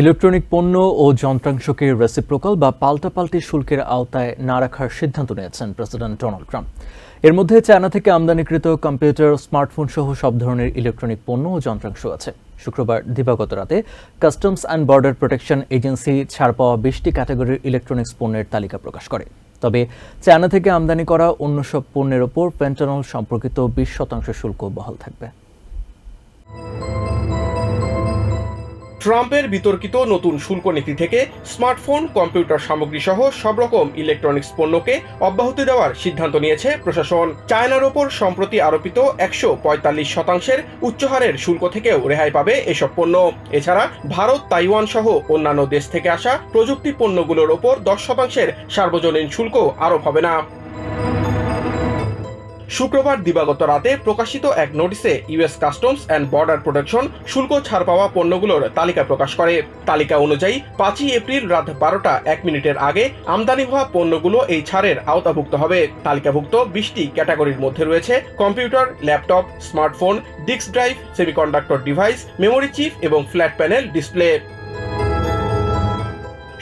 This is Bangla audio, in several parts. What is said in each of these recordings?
ইলেকট্রনিক পণ্য ও যন্ত্রাংশকে রেসিপ্রোকাল বা পাল্টাপাল্টি শুল্কের আওতায় না রাখার সিদ্ধান্ত নিয়েছেন প্রেসিডেন্ট ডোনাল্ড ট্রাম্প। এর মধ্যে চায়না থেকে আমদানিকৃত কম্পিউটার স্মার্টফোন সহ সব ধরনের ইলেকট্রনিক পণ্য ও যন্ত্রাংশ আছে। শুক্রবার দিবাগত রাতে customs and border protection agency ছাড় পাওয়া বিশটি ক্যাটাগরির ইলেকট্রনিক্স পণ্যের তালিকা প্রকাশ করে। তবে চায়না থেকে আমদানি করা অন্য সব পণ্যের ওপর পেন্টানল সম্পর্কিত বিশ শতাংশ শুল্ক বহাল থাকবে। ট্রাম্পের বিতর্কিত নতুন শুল্ক নীতি থেকে স্মার্টফোন, কম্পিউটার সামগ্রী সহ সব রকম ইলেকট্রনিক্স পণ্যকে অব্যাহতি দেওয়ার সিদ্ধান্ত নিয়েছে প্রশাসন। চায়নার ওপর সম্প্রতি আরোপিত একশো পঁয়তাল্লিশ শতাংশের উচ্চহারের শুল্ক থেকেও রেহাই পাবে এসব পণ্য। এছাড়া ভারত, তাইওয়ান সহ অন্যান্য দেশ থেকে আসা প্রযুক্তি পণ্যগুলোর ওপর দশ শতাংশের সার্বজনীন শুল্ক আরোপ হবে না। শুক্রবার দিবাগত রাতে প্রকাশিত এক নোটিশে US customs and border protection শুল্ক ছাড় পাওয়া পণ্যগুলোর তালিকা প্রকাশ করে। তালিকা অনুযায়ী, পাঁচই এপ্রিল রাত বারোটা এক মিনিটের আগে আমদানি হওয়া পণ্যগুলো এই ছাড়ের আওতাভুক্ত হবে। তালিকাভুক্ত বিশটি ক্যাটাগরির মধ্যে রয়েছে computer, laptop, smartphone, disk drive, semiconductor device, memory chip এবং ফ্ল্যাট প্যানেল ডিসপ্লে।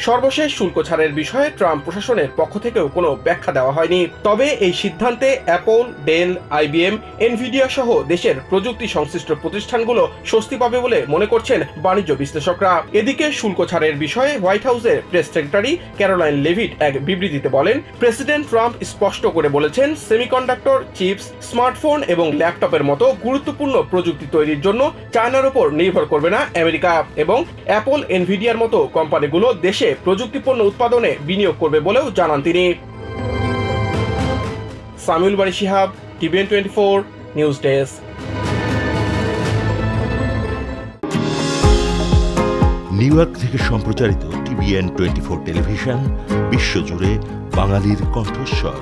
সর্বশেষ শুল্ক ছাড়ের বিষয়ে ট্রাম্প প্রশাসনের পক্ষ থেকেও কোনো ব্যাখ্যা দেওয়া হয়নি। তবে এই সিদ্ধান্তে অ্যাপল, ডেল আইবিএম এনভিডিয়া সহ দেশের প্রযুক্তি সংশ্লিষ্ট প্রতিষ্ঠানগুলো স্বস্তি পাবে বলে মনে করছেন বাণিজ্য বিশ্লেষকরা। এদিকে শুল্ক ছাড়ের বিষয়ে হোয়াইট হাউসের প্রেস সেক্রেটারি ক্যারোলাইন লেভিট এক বিবৃতিতে বলেন, প্রেসিডেন্ট ট্রাম্প স্পষ্ট করে বলেছেন, সেমিকন্ডাক্টর, চিপস, স্মার্টফোন এবং ল্যাপটপের মতো গুরুত্বপূর্ণ প্রযুক্তি তৈরির জন্য চায়নার উপর নির্ভর করবে না আমেরিকা এবং অ্যাপল, এনভিডিয়ার মতো কোম্পানিগুলো দেশে প্রযুক্তি পণ্য উৎপাদনে বিনিয়োগ করবে বলেও জানান তিনি। Samiul Bari Sihab TVN twenty four, news desk. New York থেকে সম্প্রচারিত টিভিএন টোয়েন্টি ফোর টেলিভিশন, বিশ্বজুড়ে বাঙালির কণ্ঠস্বর।